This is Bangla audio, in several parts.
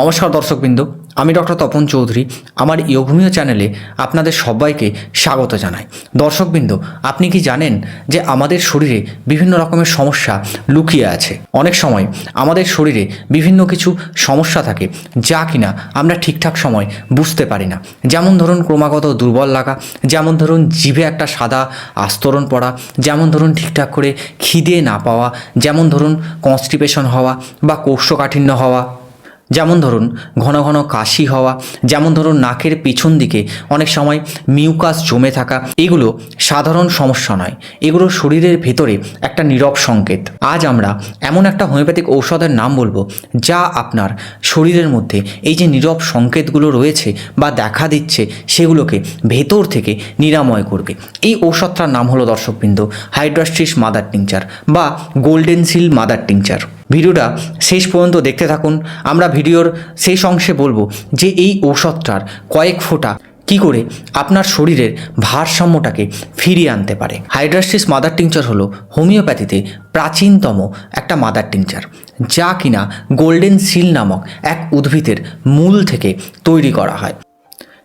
নমস্কার দর্শকবৃন্দ, আমি ডক্টর তপন চৌধুরী, আমার ইয়োভূমিও চ্যানেলে আপনাদের সবাইকে স্বাগত জানাই। দর্শকবৃন্দ, আপনি কি জানেন যে আমাদের শরীরে বিভিন্ন রকমের সমস্যা লুকিয়ে আছে? অনেক সময় আমাদের শরীরে বিভিন্ন কিছু সমস্যা থাকে যা কিনা আমরা ঠিকঠাক সময় বুঝতে পারি না। যেমন ধরুন ক্রমাগত দুর্বল লাগা, যেমন ধরুন জিভে একটা সাদা আস্তরণ পড়া, যেমন ধরুন ঠিকঠাক করে খিদে না পাওয়া, যেমন ধরুন কনস্টিপেশন হওয়া বা কোষ্ঠকাঠিন্য হওয়া। যেমন ধরুন ঘন ঘন কাশি হওয়া, যেমন ধরুন নাকের পেছন দিকে অনেক সময় মিউকাস জমে থাকা, এগুলো সাধারণ সমস্যা নয়। এগুলো শরীরের ভেতরে একটা নীরব সংকেত। আজ আমরা এমন একটা হোমিওপ্যাথিক ঔষধের নাম বলব, যা আপনার শরীরের মধ্যে এই যে নীরব সংকেতগুলো রয়েছে বা দেখা দিচ্ছে, সেগুলোকে ভেতর থেকে নিরাময় করবে। এই ঔষধটার নাম হলো দর্শকবৃন্দ হাইড্রাস্ট্রিস মাদার টিংচার বা গোল্ডেন সিল মাদার টিংচার। ভিডিওটা শেষ পর্যন্ত দেখতে থাকুন। আমরা ভিডিওর শেষ অংশে বলব যে এই ঔষধটার কয়েক ফোঁটা কি করে আপনার শরীরের ভারসাম্যটাকে ফিরিয়ে আনতে পারে। হাইড্রাস্টিস মাদার টিংচার হলো হোমিওপ্যাথিতে প্রাচীনতম একটা মাদার টিংচার, যা কিনা গোল্ডেন সিল নামক এক উদ্ভিদের মূল থেকে তৈরি করা হয়।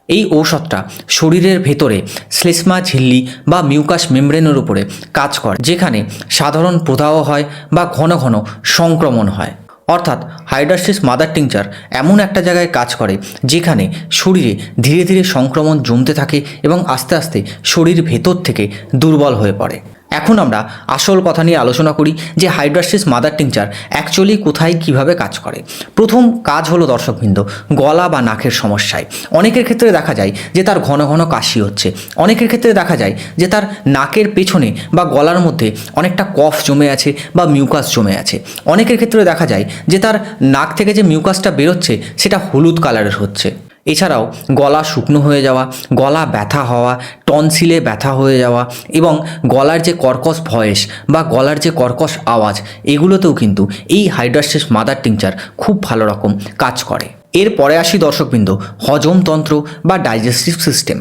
এই ঔষধটা শরীরের ভেতরে শ্লেষ্মা ঝিল্লি বা মিউকাস মেমব্রেনের উপরে কাজ করে, যেখানে সাধারণ প্রদাহ হয় বা ঘন ঘন সংক্রমণ হয়। অর্থাৎ হাইড্রাসিস মাদার টিংচার এমন একটা জায়গায় কাজ করে, যেখানে শরীরে ধীরে ধীরে সংক্রমণ জমতে থাকে এবং আস্তে আস্তে শরীর ভেতর থেকে দুর্বল হয়ে পড়ে। এখন আমরা আসল কথা নিয়ে আলোচনা করি যে হাইড্রাস্টিস মাদার টিংচার অ্যাকচুয়ালি কোথায় কীভাবে কাজ করে। প্রথম কাজ হলো দর্শকবৃন্দ, গলা বা নাকের সমস্যায়। অনেকের ক্ষেত্রে দেখা যায় যে তার ঘন ঘন কাশি হচ্ছে। অনেকের ক্ষেত্রে দেখা যায় যে তার নাকের পেছনে বা গলার মধ্যে অনেকটা কফ জমে আছে বা মিউকাস জমে আছে। অনেকের ক্ষেত্রে দেখা যায় যে তার নাক থেকে যে মিউকাসটা বেরোচ্ছে, সেটা হলুদ কালারের হচ্ছে। এছাড়াও গলা শুকনো হয়ে যাওয়া, গলা ব্যথা হওয়া, টনসিলে ব্যথা হয়ে যাওয়া এবং গলার যে কর্কশ ভয়েস বা গলার যে কর্কশ আওয়াজ, এগুলোতেও কিন্তু এই হাইড্রাস্টিস মাদার টিংচার খুব ভালো রকম কাজ করে। এর পরে আসি দর্শকবৃন্দ হজমতন্ত্র বা ডাইজেস্টিভ সিস্টেম।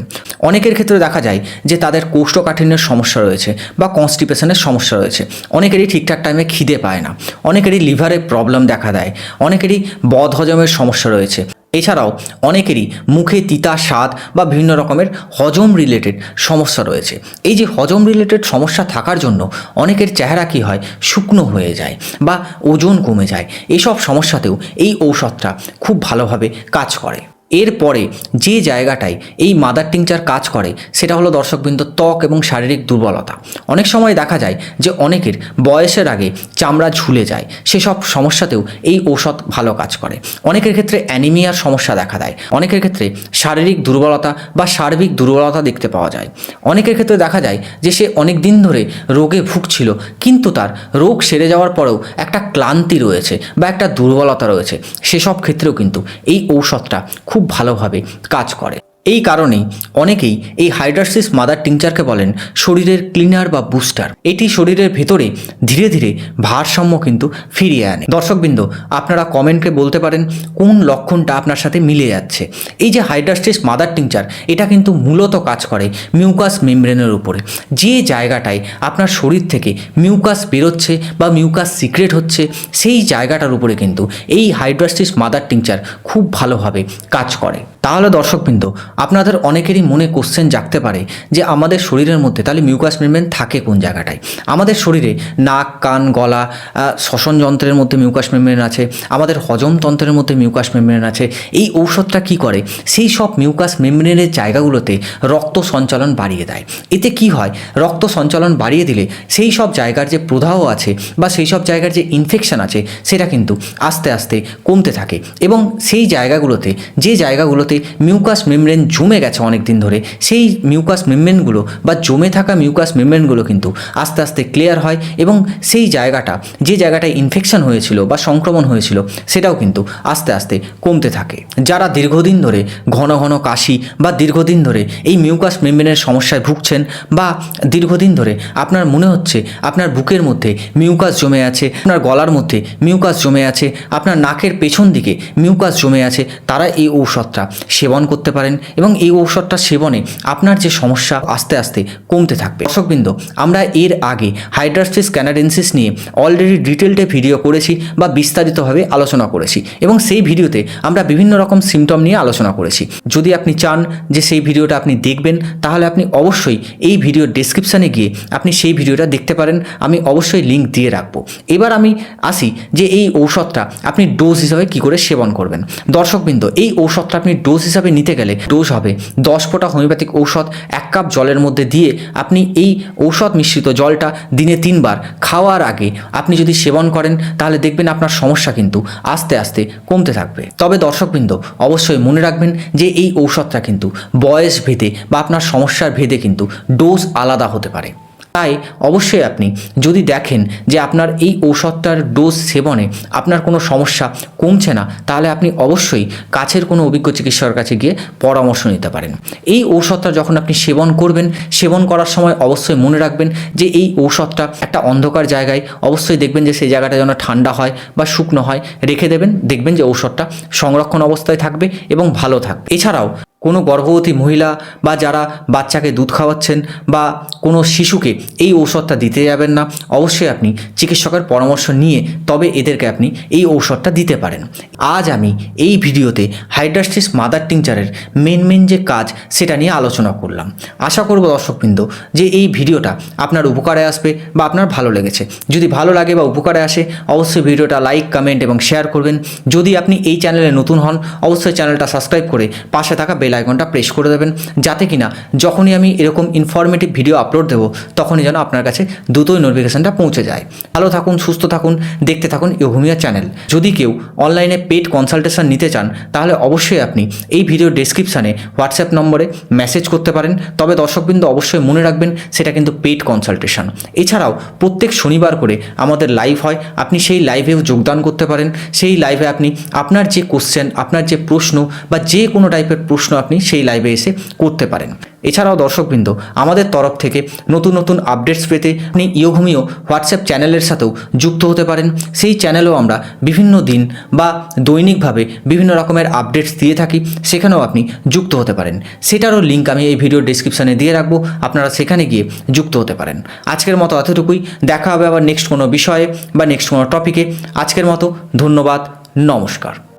অনেকের ক্ষেত্রে দেখা যায় যে তাদের কোষ্ঠকাঠিন্যের সমস্যা রয়েছে বা কনস্টিপেশনের সমস্যা রয়েছে। অনেকেরই ঠিকঠাক টাইমে খিদে পায় না, অনেকেরই লিভারে প্রবলেম দেখা দেয়, অনেকেরই বদ হজমের সমস্যা রয়েছে এছাড়াও অনেকেরই মুখে তিতা স্বাদ বা বিভিন্ন রকমের হজম রিলেটেড সমস্যা রয়েছে। এই যে হজম রিলেটেড সমস্যা থাকার জন্য অনেকের চেহারা কী হয়? শুকনো হয়ে যায় বা ওজন কমে যায়। এসব সমস্যাতেও এই ঔষধটা খুব ভালোভাবে কাজ করে। এরপরে যে জায়গাটায় এই মাদার টিংচার কাজ করে, সেটা হলো দর্শকবৃন্দ ত্বক এবং শারীরিক দুর্বলতা। অনেক সময় দেখা যায় যে অনেকের বয়সের আগে চামড়া ঝুলে যায়, সেসব সমস্যাতেও এই ঔষধ ভালো কাজ করে। অনেকের ক্ষেত্রে অ্যানিমিয়ার সমস্যা দেখা দেয়, অনেকের ক্ষেত্রে শারীরিক দুর্বলতা বা সার্বিক দুর্বলতা দেখতে পাওয়া যায়। অনেকের ক্ষেত্রে দেখা যায় যে সে অনেক দিন ধরে রোগে ভুগছিল, কিন্তু তার রোগ সেরে যাওয়ার পরেও একটা ক্লান্তি রয়েছে বা একটা দুর্বলতা রয়েছে। সেসব ক্ষেত্রেও কিন্তু এই ঔষধটা খুব ভালোভাবে কাজ করে। এই কারণেই অনেকেই এই হাইড্রাসিস মাদার টিংচারকে বলেন শরীরের ক্লিনার বা বুস্টার। এটি শরীরের ভেতরে ধীরে ধীরে ভারসাম্য কিন্তু ফিরিয়ে আনে। দর্শকবৃন্দ, আপনারা কমেন্টকে বলতে পারেন কোন লক্ষণটা আপনার সাথে মিলে যাচ্ছে। এই যে হাইড্রাস্টিস মাদার টিংচার, এটা কিন্তু মূলত কাজ করে মিউকাস মেমব্রেনের উপরে। যে জায়গাটায় আপনার শরীর থেকে মিউকাস বেরোচ্ছে বা মিউকাস সিক্রেট হচ্ছে, সেই জায়গাটার উপরে কিন্তু এই হাইড্রাস্টিস মাদার টিংচার খুব ভালোভাবে কাজ করে। তাহলে দর্শকবৃন্দ আপনাদের অনেকেরই মনে কোশ্চেন জাগতে পারে যে আমাদের শরীরের মধ্যে, তাহলে মিউকাস মেমব্রেন থাকে কোন জায়গাটায়? আমাদের শরীরে নাক, কান, গলা শ্বসন যন্ত্রের মধ্যে মিউকাস মেমব্রেন আছে, আমাদের হজমতন্ত্রের মধ্যে মিউকাস মেমব্রেন আছে, এই ঔষধটা কি করে? সেই সব মিউকাস মেমব্রেনের জায়গাগুলোতে রক্ত সঞ্চালন বাড়িয়ে দেয়। এতে কি হয়? রক্ত সঞ্চালন বাড়িয়ে দিলে সেই সব জায়গার যে প্রদাহ আছে বা সেই সব জায়গার যে ইনফেকশন আছে, সেটা কিন্তু আস্তে আস্তে কমতে থাকে। এবং সেই জায়গাগুলোতে, যে জায়গাগুলোতে মিউকাস মেমব্রেন জমে গেছে অনেক দিন ধরে, সেই মিউকাস মেমব্রেনগুলো বা জমে থাকা মিউকাস মেমব্রেনগুলো কিন্তু আস্তে আস্তে ক্লিয়ার হয় এবং সেই জায়গাটা, যে জায়গাটায় ইনফেকশন হয়েছিল বা সংক্রমণ হয়েছিল, সেটাও কিন্তু আস্তে আস্তে কমতে থাকে। যারা দীর্ঘদিন ধরে ঘন ঘন কাশি বা দীর্ঘদিন ধরে এই মিউকাস মেমব্রেনের সমস্যায় ভুগছেন বা দীর্ঘদিন ধরে আপনার মনে হচ্ছে আপনার বুকের মধ্যে মিউকাস জমে আছে, আপনার গলার মধ্যে মিউকাস জমে আছে, আপনার নাকের পেছন দিকে মিউকাস জমে আছে, তারা এই ঔষধটা সেবন করতে পারেন এবং এই ঔষধটা সেবনে আপনার যে সমস্যা আস্তে আস্তে কমতে থাকবে। দর্শকবৃন্দ, আমরা এর আগে হাইড্রাস্টিস ক্যানাডেন্সিস নিয়ে অলরেডি ডিটেলডে ভিডিও করেছি বা বিস্তারিতভাবে আলোচনা করেছি এবং সেই ভিডিওতে আমরা বিভিন্ন রকম সিমটম নিয়ে আলোচনা করেছি। যদি আপনি চান যে সেই ভিডিওটা আপনি দেখবেন, তাহলে আপনি অবশ্যই এই ভিডিওর ডেসক্রিপশানে গিয়ে আপনি সেই ভিডিওটা দেখতে পারেন। আমি অবশ্যই লিঙ্ক দিয়ে রাখব। এবার আমি আসি যে এই ঔষধটা আপনি ডোজ হিসাবে কি করে সেবন করবেন। দর্শকবৃন্দ, এই ঔষধটা আপনি ডোজ হিসাবে নিতে গেলে ডোজ হবে। দশ ফোঁটা হোমিওপ্যাথিক ঔষধ এক কাপ জলের মধ্যে দিয়ে আপনি এই ঔষধ মিশ্রিত জলটা দিনে তিনবার খাওয়ার আগে আপনি যদি সেবন করেন, তাহলে দেখবেন আপনার সমস্যা কিন্তু আস্তে আস্তে কমতে থাকবে। তবে দর্শকবৃন্দ, অবশ্যই মনে রাখবেন যে এই ঔষধটা কিন্তু বয়স ভেদে বা আপনার সমস্যার ভেদে কিন্তু ডোজ আলাদা হতে পারে। তাই অবশ্যই আপনি যদি দেখেন যে আপনার এই ঔষধটার ডোজ সেবনে আপনার কোনো সমস্যা কমছে না, তাহলে আপনি অবশ্যই কাছের কোনো অভিজ্ঞ চিকিৎসকের কাছে গিয়ে পরামর্শ নিতে পারেন। এই ঔষধটা যখন আপনি সেবন করবেন, সেবন করার সময় অবশ্যই মনে রাখবেন যে এই ঔষধটা একটা অন্ধকার জায়গায় অবশ্যই দেখবেন যে সেই জায়গাটা যেন ঠান্ডা হয় বা শুকনো হয়, রেখে দেবেন, দেখবেন যে ঔষধটা সংরক্ষণ অবস্থায় থাকবে এবং ভালো থাকবে। এছাড়াও কোনো গর্ভবতী মহিলা বা যারা বাচ্চাকে দুধ খাওয়াচ্ছেন বা কোনো শিশুকে এই ঔষধটা দিতে যাবেন না, অবশ্যই আপনি চিকিৎসকের পরামর্শ নিয়ে তবে এদেরকে আপনি এই ঔষধটা দিতে পারেন। আজ আমি এই ভিডিওতে হাইড্রাস্টিস মাদার টিংচারের মেন মেন যে কাজ সেটা নিয়ে আলোচনা করলাম। আশা করব দর্শকবৃন্দ যে এই ভিডিওটা আপনার উপকারে আসবে বা আপনার ভালো লেগেছে। যদি ভালো লাগে বা উপকারে আসে, অবশ্যই ভিডিওটা লাইক, কমেন্ট এবং শেয়ার করবেন। যদি আপনি এই চ্যানেলে নতুন হন, অবশ্যই চ্যানেলটা সাবস্ক্রাইব করে পাশে থাকা বেল আইকনটা প্রেস করে দেবেন, যাতে কিনা যখনই আমি এরকম ইনফরমেটিভ ভিডিও আপলোড দেবো, তখনই যেন আপনার কাছে দ্রুতই নোটিফিকেশানটা পৌঁছে যায়। ভালো থাকুন, সুস্থ থাকুন, দেখতে থাকুন ইউহুমিয়া চ্যানেল যদি কেউ অনলাইনে পেড কনসালটেশন নিতে চান, তাহলে অবশ্যই আপনি এই ভিডিও ডেসক্রিপশানে হোয়াটসঅ্যাপ নম্বরে মেসেজ করতে পারেন। তবে দর্শকবৃন্দ অবশ্যই মনে রাখবেন, সেটা কিন্তু পেড কনসালটেশন এছাড়াও প্রত্যেক শনিবার করে আমাদের লাইভ হয়। আপনি সেই লাইভেও যোগদান করতে পারেন। সেই লাইভে আপনি আপনার যে কোশ্চেন আপনার যে প্রশ্ন বা যে কোনো টাইপের প্রশ্ন আপনি সেই লাইভে এসে করতে পারেন। এছাড়াও দর্শকবৃন্দ, আমাদের তরফ থেকে নতুন নতুন আপডেটস পেতে আপনি ইয়োঘুমিও হোয়াটসঅ্যাপ চ্যানেলের সাথেও যুক্ত হতে পারেন। সেই চ্যানেলেও আমরা বিভিন্ন দিন বা দৈনিকভাবে বিভিন্ন রকমের আপডেটস দিয়ে থাকি, সেখানেও আপনি যুক্ত হতে পারেন। সেটারও লিঙ্ক আমি এই ভিডিও ডিসক্রিপশানে দিয়ে রাখব, আপনারা সেখানে গিয়ে যুক্ত হতে পারেন। আজকের মতো এতটুকুই, দেখা হবে আবার নেক্সট কোনো বিষয়ে বা নেক্সট কোনো টপিকে আজকের মতো ধন্যবাদ, নমস্কার।